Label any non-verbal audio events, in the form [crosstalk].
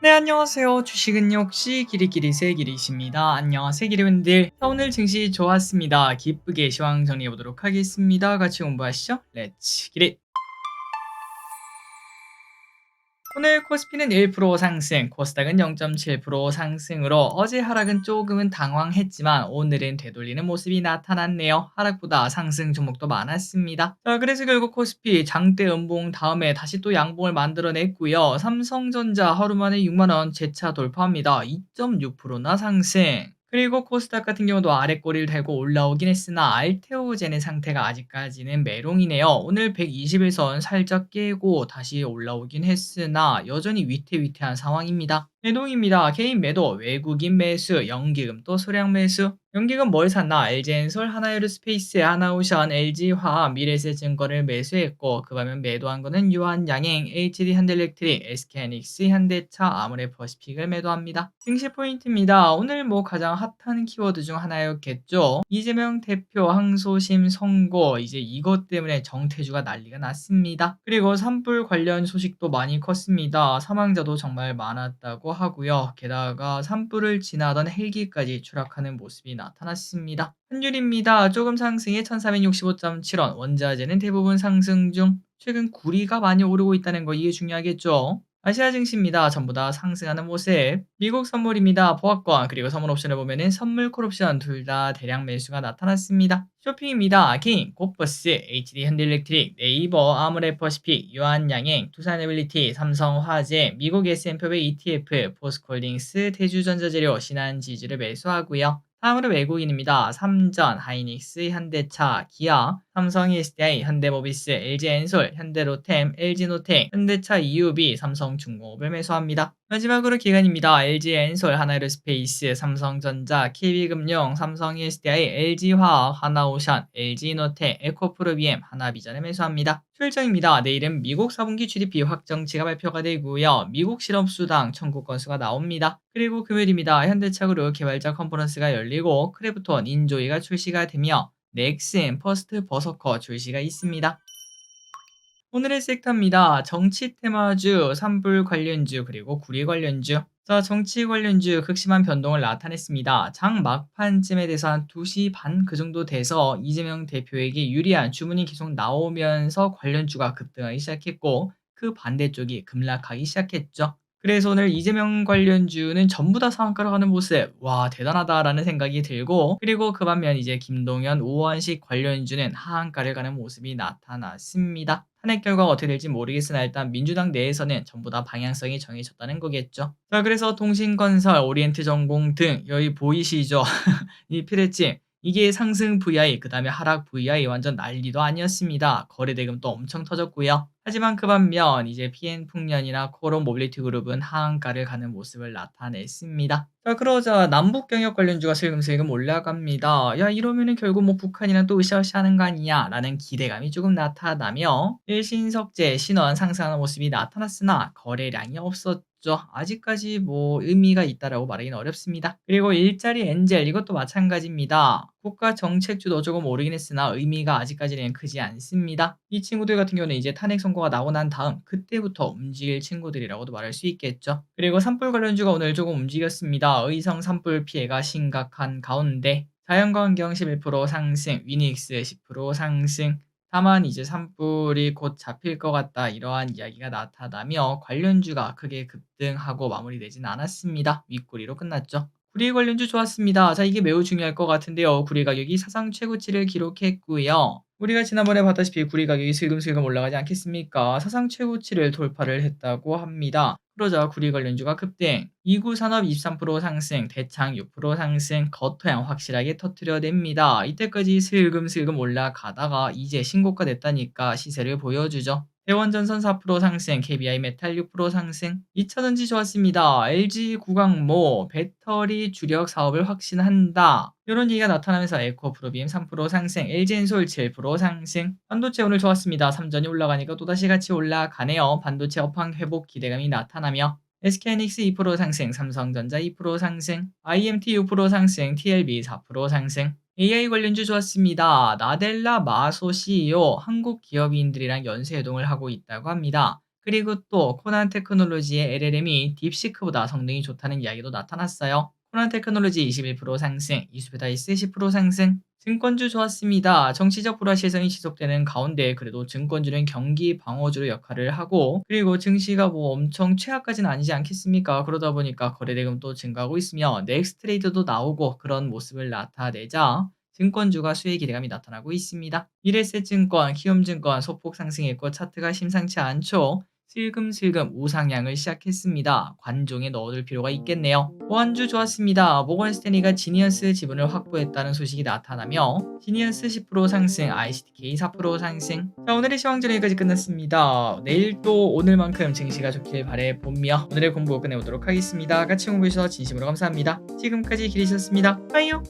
네, 안녕하세요. 주식은 역시 기리기리 새기리십니다. 안녕하세요. 자, 오늘 증시 좋았습니다. 기쁘게 시황 정리해 보도록 하겠습니다. 같이 공부하시죠. 렛츠 기리. 오늘 코스피는 1% 상승, 코스닥은 0.7% 상승으로 어제 하락은 조금은 당황했지만 오늘은 되돌리는 모습이 나타났네요. 하락보다 상승 종목도 많았습니다. 자, 그래서 결국 코스피 장대 음봉 다음에 다시 또 양봉을 만들어냈고요. 삼성전자 하루 만에 6만원 재차 돌파합니다. 2.6%나 상승. 그리고 코스닥 같은 경우도 아래 꼬리를 달고 올라오긴 했으나 알테오젠의 상태가 아직까지는 메롱이네요. 오늘 121선 살짝 깨고 다시 올라오긴 했으나 여전히 위태위태한 상황입니다. 매동입니다. 개인 매도, 외국인 매수, 연기금 또 소량 매수. 연기금 뭘 샀나? LG엔솔, 하나에어스페이스, 하나오션, LG화학, 미래세증권을 매수했고 그 반면 매도한 거는 유한양행, HD 현대일렉트릭, SK하이닉스, 현대차, 아모레퍼시픽을 매도합니다. 증시 포인트입니다. 오늘 뭐 가장 핫한 키워드 중 하나였겠죠. 이재명 대표 항소심 선고 이제 이것 때문에 정태주가 난리가 났습니다. 그리고 산불 관련 소식도 많이 컸습니다. 사망자도 정말 많았다고 하고요. 게다가 산불을 지나던 헬기까지 추락하는 모습이 나타났습니다. 환율입니다. 조금 상승해 1365.7원, 원자재는 대부분 상승 중 최근 구리가 많이 오르고 있다는 거 이해 중요하겠죠. 아시아 증시입니다. 전부 다 상승하는 모습. 미국 선물입니다. 보합권 그리고 선물 옵션을 보면은 선물 콜옵션 둘 다 대량 매수가 나타났습니다. 쇼핑입니다. 킹, 고버스, HD 현대일렉트릭, 네이버, 아무레퍼시픽, 유한양행, 두산에빌리티, 삼성화재, 미국 S&P ETF, 포스콜딩스, 대주전자재료, 신한지주를 매수하고요. 다음으로 외국인입니다. 삼전, 하이닉스, 현대차, 기아, 삼성 SDI, 현대모비스, LG엔솔, 현대로템, LG노텍, 현대차 EUB, 삼성중공업을 매수합니다. 마지막으로 기관입니다. LG엔솔, 하나에어스페이스, 삼성전자, KB금융, 삼성 SDI, LG화학, 하나오션, LG노텍, 에코프로비엠, 하나비전을 매수합니다. 출정입니다. 내일은 미국 4분기 GDP 확정치가 발표가 되고요. 미국 실업수당 청구 건수가 나옵니다. 그리고 금요일입니다. 현대차그룹 개발자 컨퍼런스가 열리고 크래프톤, 인조이가 출시가 되며 넥슨, 퍼스트 버서커 출시가 있습니다. 오늘의 섹터입니다. 정치 테마주, 산불 관련주, 그리고 구리 관련주. 자, 정치 관련주 극심한 변동을 나타냈습니다. 장 막판쯤에 대해서 한 2시 반 그 정도 돼서 이재명 대표에게 유리한 주문이 계속 나오면서 관련주가 급등하기 시작했고 그 반대쪽이 급락하기 시작했죠. 그래서 오늘 이재명 관련주는 전부 다 상한가로 가는 모습, 와, 대단하다라는 생각이 들고, 그리고 그 반면 이제 김동연, 오원식 관련주는 하한가를 가는 모습이 나타났습니다. 탄핵 결과가 어떻게 될지 모르겠으나 일단 민주당 내에서는 전부 다 방향성이 정해졌다는 거겠죠. 자, 그래서 통신건설, 오리엔트 전공 등 여기 보이시죠? [laughs] 이 피레침. 이게 상승 VI, 그 다음에 하락 VI 완전 난리도 아니었습니다. 거래대금 또 엄청 터졌고요. 하지만 그 반면 이제 PN 풍년이나 코론 모빌리티 그룹은 하한가를 가는 모습을 나타냈습니다. 자 그러자 남북 경협 관련주가 슬금슬금 올라갑니다. 야 이러면은 결국 뭐 북한이랑 또 으쌰으쌰 하는 거 아니냐 라는 기대감이 조금 나타나며 일신석재 신원 상승하는 모습이 나타났으나 거래량이 없었 죠 아직까지 뭐 의미가 있다라고 말하기는 어렵습니다. 그리고 일자리 엔젤 이것도 마찬가지입니다. 국가 정책주도 조금 오르긴 했으나 의미가 아직까지는 크지 않습니다. 이 친구들 같은 경우는 이제 탄핵 선고가 나고 난 다음 그때부터 움직일 친구들이라고도 말할 수 있겠죠. 그리고 산불 관련주가 오늘 조금 움직였습니다. 의성 산불 피해가 심각한 가운데 자연광경 11% 상승, 위닉스 10% 상승, 다만 이제 산불이 곧 잡힐 것 같다 이러한 이야기가 나타나며 관련주가 크게 급등하고 마무리되진 않았습니다. 윗꼬리로 끝났죠. 구리 관련주 좋았습니다. 자 이게 매우 중요할 것 같은데요. 구리 가격이 사상 최고치를 기록했고요. 우리가 지난번에 봤다시피 구리 가격이 슬금슬금 올라가지 않겠습니까? 사상 최고치를 돌파를 했다고 합니다. 그러자 구리 관련주가 급등, 이구산업 23% 상승, 대창 6% 상승, 거토양 확실하게 터트려냅니다. 이때까지 슬금슬금 올라가다가 이제 신고가 됐다니까 시세를 보여주죠. 대원전선 4% 상승, KBI 메탈 6% 상승, 2차전지 좋았습니다. LG 구강모 배터리 주력 사업을 확신한다. 이런 얘기가 나타나면서 에코 프로비엠 3% 상승, LG엔솔 7% 상승, 반도체 오늘 좋았습니다. 3전이 올라가니까 또다시 같이 올라가네요. 반도체 업황 회복 기대감이 나타나며 SK하이닉스 2% 상승, 삼성전자 2% 상승, IMT 6% 상승, TLB 4% 상승, AI 관련주 좋았습니다. 나델라 마소 CEO 한국 기업인들이랑 연쇄 이동을 하고 있다고 합니다. 그리고 또 코난 테크놀로지의 LLM이 딥시크보다 성능이 좋다는 이야기도 나타났어요. 코난 테크놀로지 21% 상승, 이수페다이스 10% 상승. 증권주 좋았습니다. 정치적 불화시성이 지속되는 가운데 그래도 증권주는 경기 방어주로 역할을 하고 그리고 증시가 뭐 엄청 최악까지는 아니지 않겠습니까? 그러다 보니까 거래대금도 증가하고 있으며 넥스트레이드도 나오고 그런 모습을 나타내자 증권주가 수혜 기대감이 나타나고 있습니다. 미래세증권, 키움증권 소폭 상승했고 차트가 심상치 않죠. 슬금슬금 우상향을 시작했습니다. 관종에 넣어둘 필요가 있겠네요. 보안주 좋았습니다. 모건 스탠리가 지니어스 지분을 확보했다는 소식이 나타나며 지니어스 10% 상승, ICTK 4% 상승. 자 오늘의 시황전 여기까지 끝났습니다. 내일 또 오늘만큼 증시가 좋길 바래보며 오늘의 공부 끝내보도록 하겠습니다. 같이 공부해주셔서 진심으로 감사합니다. 지금까지 길이셨습니다. 빠이요.